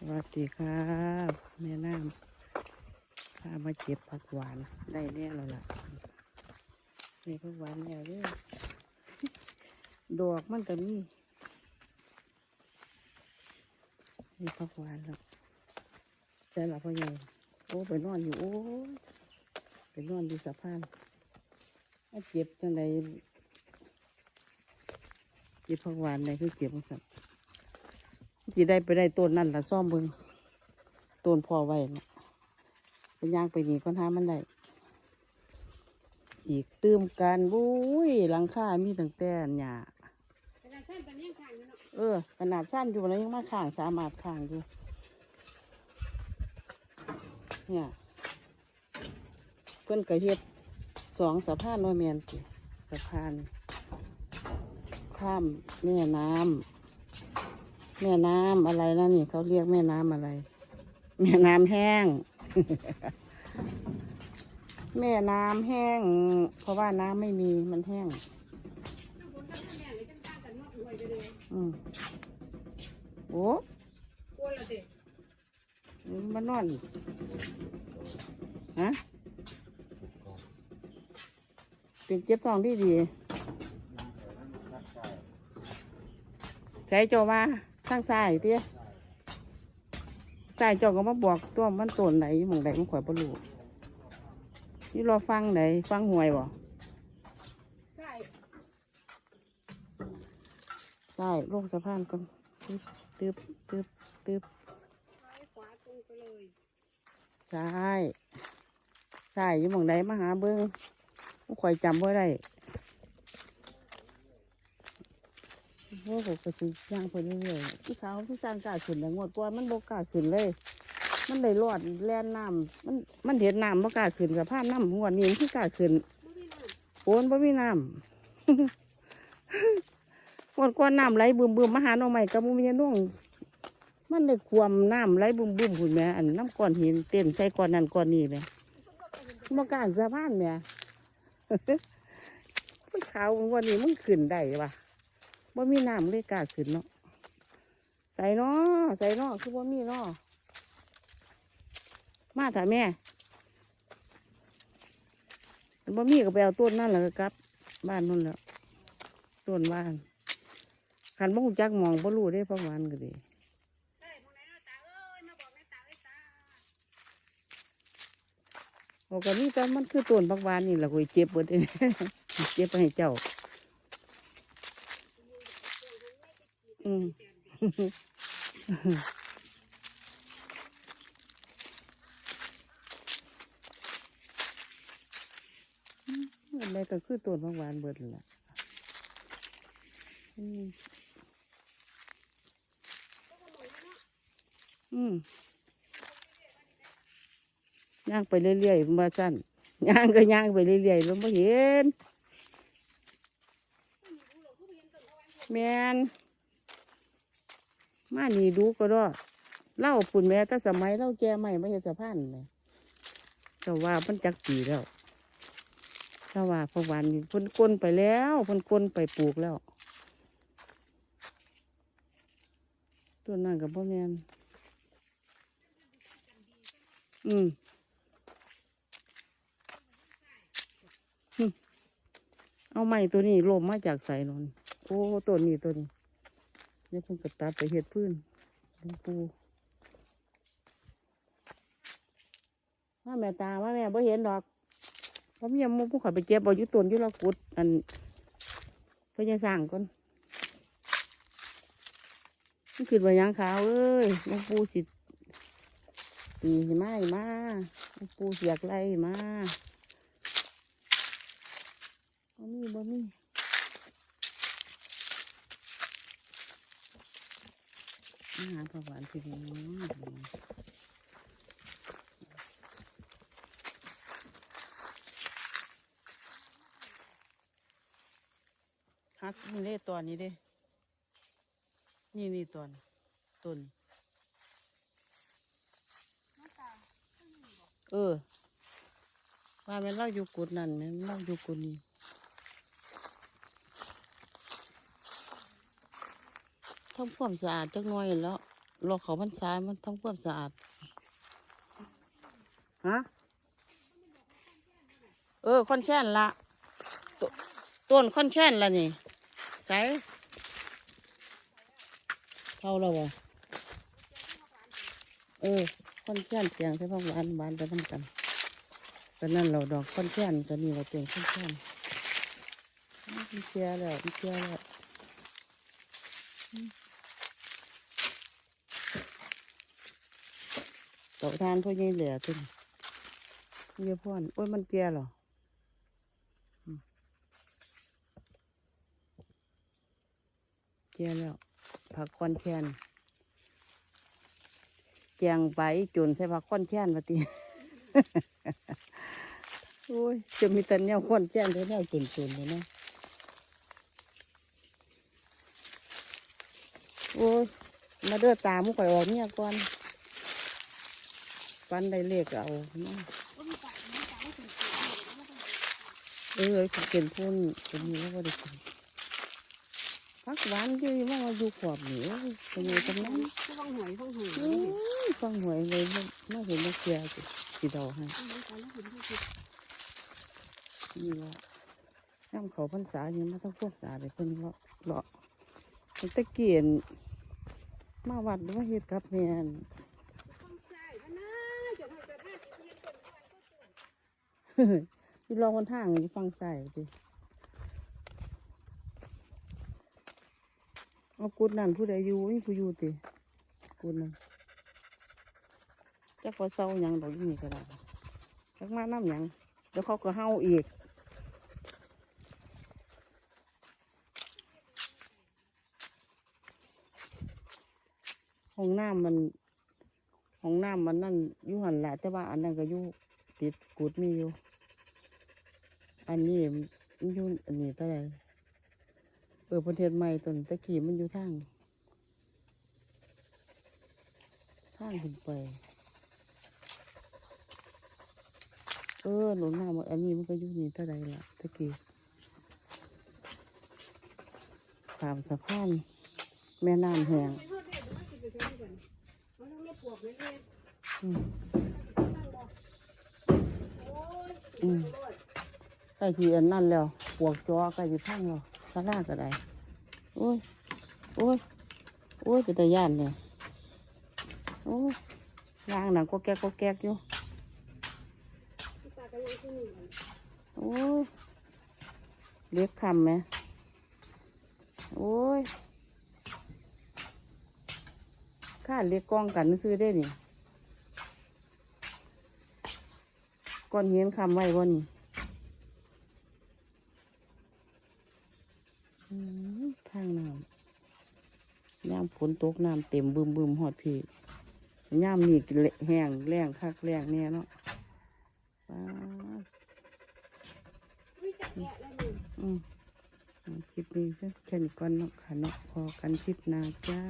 สวัสดีครับแม่น้ำพามาเก็บผักหวานได้แน่แล้วล่ะนี่ผักหวานแล้วเด้อดอกมันก็มีนี่ผักหวานแล้วใช่ละพ่อใหญ่โอ้ไปนอนอยู่โอ้ไปนอนอยู่สะพานมาเก็บจังไดเก็บผักหวานไหนคือเก็บมาสัต ว์จีได้ไปได้ต้นนั่นละซ่อมเบิงต้นพอไว้นะไปย่างไปนี่ก็หามันได้ อีกตื้มกันบุ้ยหลังคามีตั้งแต่หญ้าขนาดสั้นปานนี้ยังข้างเนาะเออ ขนาดสั้นอยู่แล้วยังมาข้างสามารถข้างอยู่เนี่ยเพิ่อนกระเฮ็ดสองสะพานน้อยแมนสะพานข้ามแม่น้ำ แม่น้ำอะไรนะนี่เขาเรียกแม่น้ำอะไร แม่น้ำแห้ง แม่น้ำแห้ง เพราะว่าน้ำไม่มีมันแห้งน้ำฝนกับน้ำแดงเลยจังข้างกันเนาะรวยไปเลยอืมโอ้กลัวละเด็กมันนอนอีกฮะเป็นเจ็บท้องดีดีใช้เจ้ามา ข้างซ้ายเตี้ยซ้ายเจ้าก็มาบอกตัวมันต้นไหนหมองไหนมันข่อยบรูนี่รอฟังไหนฟังหวยบ่ใช่ใช่ลงสะพานก่อนตึบตึบตึบตึบซ้ายขวาตรงไปเลยใช่ใช่อยู่หมองไหนมาหาเบิ้งข่อยจำไว้ได้ โอ้โหก็สิย่างไปเรื่อยๆที่เขาที่สร้างกล้าขึ้นแต่งวดก่อนมันบกกล้าขึ้นเลย มันได้รอดแล่นน้ำมันมันเห็นน้ำบ่กล้าขึ้นกับผ้าน้ำงวดนี้มันคือกล้าขึ้นบ่มีน้ำโอนบ่มีน้ำงวดก่อนน้ำไหลบึมบึมมาหาหน่อใหม่กับมุมีนุ่งมันได้ความน้ำไหลบึมบึมคุณแม่อันน้ำก้อนหินเต้นใส่ก้อนนั่นก้อนนี้เลยบ่กล้าสะพานแม่ขาวงวันนี้มันขึ้นได้ปะ บ่มีน้ำเลยกล้าขึ้นเนาะใส่เนาะใส่เนาะคือบ่มีเนาะมาถ่าแม่บ่มีก็ไปเอาต้นนั่นแหละครับ บ้านนั่นแหละต้นบ้านขันบ่ฮู้จักมองบ่รู้ได้ประมาณก็ดีใช่มองไหนเนาะตาเอ้ยมาบอกแม่ตาเอ้ยตาบอกกันนี่แต่มันคือต้นบักวานนี่แหละคุยเจ็บเบิดเด้เจ็บไปให้เจ้า อืมอะไรก็คือต้นบักหวานเบิดนั่นล่ะอืมอืมย่างไปเรื่อยๆมาสั้นย่างก็ย่างไปเรื่อยๆแล้วไม่เห็นแมน มานี่ดูก็รอดเล่าปุ่นแม่แต่สมัยเล่าแก่ใหม่ไม่ใช่สะพานเลยแต่ว่ามันจักปีแล้วถ้าว่าพวันพ่นกลนไปแล้วพ่นกลนไปปลูกแล้วต้นนั่นกับพ่อแมนอืมเอาไม้ตัวนี้ลมมาจากใส่นนโอ้ต้นนี้ต้นนี้ เดี๋ยวเพิ่งกตัดไปเห็ดพื้นหลวงปูว่าแม่ตาว่าแม่บ่เห็นดอกเพราะมียมผู้ข่อยไปเจ็บเอาอยู่ตนอยู่ละกุดอันเพื่อจะสร้างก่อนมันขึ้นมายังขาวเอ้ยหลวงปูสิตีมาอีมาหลวงปูเสียกไล่มาบ่มีบ่มี อา หารผักหวานพี่น้องฮักนี่เด้ตัวนี้เด้นี่นี่ตัวนี้ต้นเออว่าแมันเล่าอยู่กุดนั่นแมันเล่าอยู่กุดนี้ ทำความสะอาดจักหน่อยแล้วรอเขาพรรษามันทำความสะอาดฮะเออคอนแช่นละตต้นคอนแช่นละนี่ใส่เข้าแล้วบ่เออคอนแช่นเสียงใช่พ่อหวานหวานไปน้ำกันตอนนั้นเราดอกคอนแช่นตอนนี้เราเตียงคอนแช่นมีเชียแล้วมีเชียแล้ว เต่าทานพวกนี้เหลือตึงเยอะพ่อนโอ้ยมันเกียหรอเจียแล้ว ผักคอนแคนแจงไปจุนใส่ผักคอนแคนมาตีโอ้ยจะมีแต่แนวคอนแคนหรือแนวจุนจุนเลยนะโอ้ยมาเด้อตามุกข่อออกเนี่ยก่อน ฟันได้เลขเอาเนาะเอเกินพุ่นเป็นนี้แล้วก็ได้กินพักหวานที่มันมาอยู่ขอบเหนียวเป็นไงกันนั้นฟังหวยฟังหวยฟังหวยเลยไม่เห็นมาเชียร์สิสีดอกให้นี่ละน้ำเขาพรรษาอย่างมาต้องพวกสาเลยเพิ่นเลาะเลาะตะเกียนมาวัดหรือว่าเฮ็ดกับแม่น ฟังใช่พนะจบให้ไปพาดเรียนจน ที่ลองคนทางอยู่ฟังใส่ดิเอากุดนั่นผู้ใดอยู่นี่ผู้อยู่ติกุดนั่นจักพอเศร้ายังดอกยี่นี่ก็ได้จักมาน้ำยังเดี๋ยวเขาก็เฮาอีกห้องน้ำมันห้องน้ำมันนั่นอยู่หันแหละแต่ว่าอันนั้นก็อยู่ติดกุดมีอยู่ อันนี้มันอยู่อันนี้เท่าไรเออประเทศใหม่ตนตะกี้มันอยู่ทางทางขึ้นไป เออหนุนหน้ามันอันนี้มันก็อยู่นี่เท่าไรล่ะตะกี้ตามสะพานแม่น้ำแห้งอืมอืม ใกล้ที่อันนั่นแล้วปวกจอใกล้ที่พังแล้วตาลาก็ได้โอ้ยโอ้ยโอ้ยเป็นตาย่านเนี่ยโอ้ยล่างหนังก็แก๊กก็แก๊กอยู่โอ้ยเล็กคำไหมโอ้ยข้าเล็กกล้องกันซื้อได้นี่ก้อนเห็นคำไว้บ่นี่อืมทางน้ำย่ามฝ นตกน้ำเต็มบึมบึมหอดพี่ย่ามนี่เละแห้งแรงคักแรงเนี่ยเนาะป้าอืมเอาคลิปนี้แค่นี้ก่อนเนาะค่ะเนาะพอกันคลิปหน้าจ้า